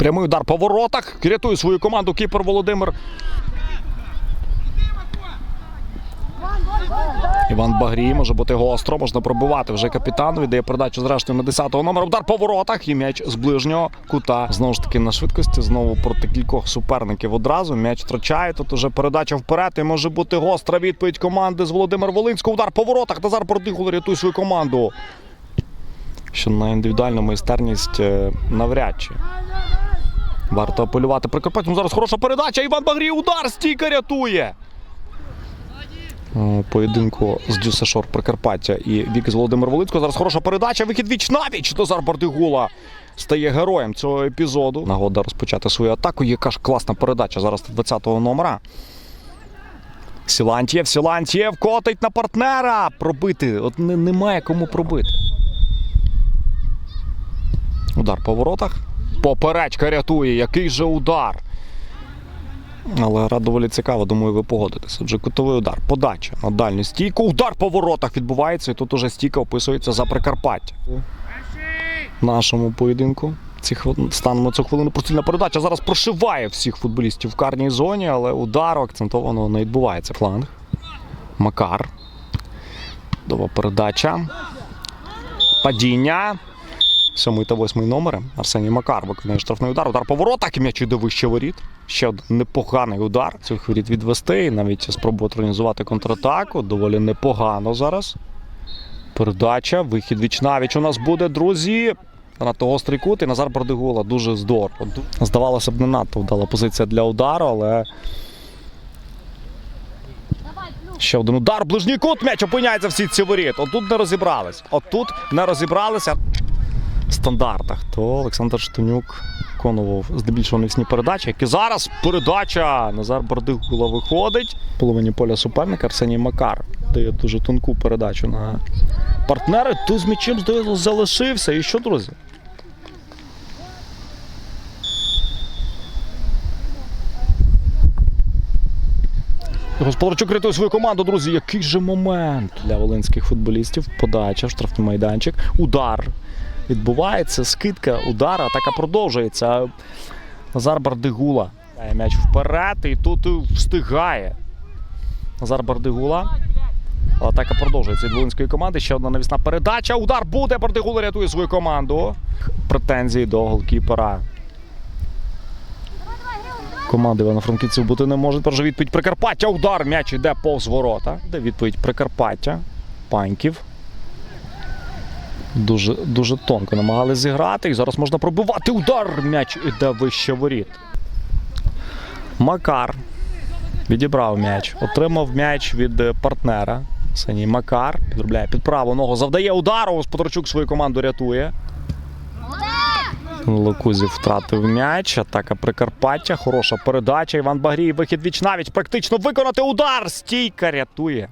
Прямий удар по воротах. Рятує свою команду кіпер Володимир. Іван Багрій може бути гостро, можна пробивати вже капітан. Віддає передачу зрештою на 10-го номера. Удар по воротах і м'яч з ближнього кута. Знову ж таки на швидкості. Знову проти кількох суперників одразу. М'яч втрачає. Тут уже передача вперед. І може бути гостра відповідь команди з Володимир Волинського. Удар по воротах. Назар Бордигул рятує свою команду. Що на індивідуальну майстерність е, навряд чи. Варто апелювати Прикарпаттю. Зараз хороша передача. Іван Багрій удар стійка рятує. Поєдинку з Дюсешор Прикарпаття і Віки з Володимир Волицького. Зараз хороша передача. Вихід віч навіч. Назар Бардигула стає героєм цього епізоду. Нагода розпочати свою атаку. Яка ж класна передача зараз 20-го номера. Сілантьєв, Сілантьєв котить на партнера. Пробити. От немає кому пробити. Удар по воротах. Поперечка рятує. Який же удар. Але гра доволі цікава, думаю, ви погодитеся. Отже, кутовий удар, подача на дальню стійку. Удар по воротах відбувається, і тут уже стійка описується за Прикарпаття. В нашому поєдинку. Ці станом цю хвилину простильна передача зараз прошиває всіх футболістів в карній зоні, але удару акцентовано не відбувається. Фланг. Макар. Дова передача. Падіння. Сьомий та восьмий номери. Арсеній Макар виконує штрафний удар. Удар по воротах і м'яч іде вище воріт. Ще один непоганий удар. Цих воріт відвести і навіть спробувати організувати контратаку. Доволі непогано зараз. Передача, вихід віч навіч у нас буде, друзі. Надто гострий кут і Назар Бардигула дуже здорово. Здавалося б, не надто вдала позиція для удару, але. Ще один удар, ближній кут, м'яч опиняється в сітці воріт. Отут не розібрались. Отут не розібралися стандартах, то Олександр Штанюк виконував здебільшого навісні передачі, які зараз передача Назар Бардигула виходить. В половині поля суперника Арсеній Макар дає дуже тонку передачу на партнери. Тут з м'ячем залишився. І що, друзі? Господарчук рятує свою команду, друзі. Який же момент для волинських футболістів. Подача штрафний майданчик. Удар відбувається. Скидка, удар, атака продовжується. Назар Бардигула. М'яч вперед і тут встигає. Назар Бардигула. Атака продовжується від волинської команди. Ще одна навісна передача. Удар буде. Бардигула рятує свою команду. Претензії до голкіпера. Команди Івано-Франківців бути не може. Тепер відповідь Прикарпаття. Удар. М'яч іде повз ворота. Де відповідь Прикарпаття. Паньків. Дуже, дуже тонко намагались зіграти. І зараз можна пробивати. Удар. М'яч іде вище воріт. Макар. Відібрав м'яч. Отримав м'яч від е, партнера. Синій Макар. Підробляє під праву ногу. Завдає удару. Господарчук свою команду рятує. Локузів втратив м'яч. Атака Прикарпаття. Хороша передача. Іван Багрій. Вихід віч навіть. Практично виконати удар. Стійка рятує.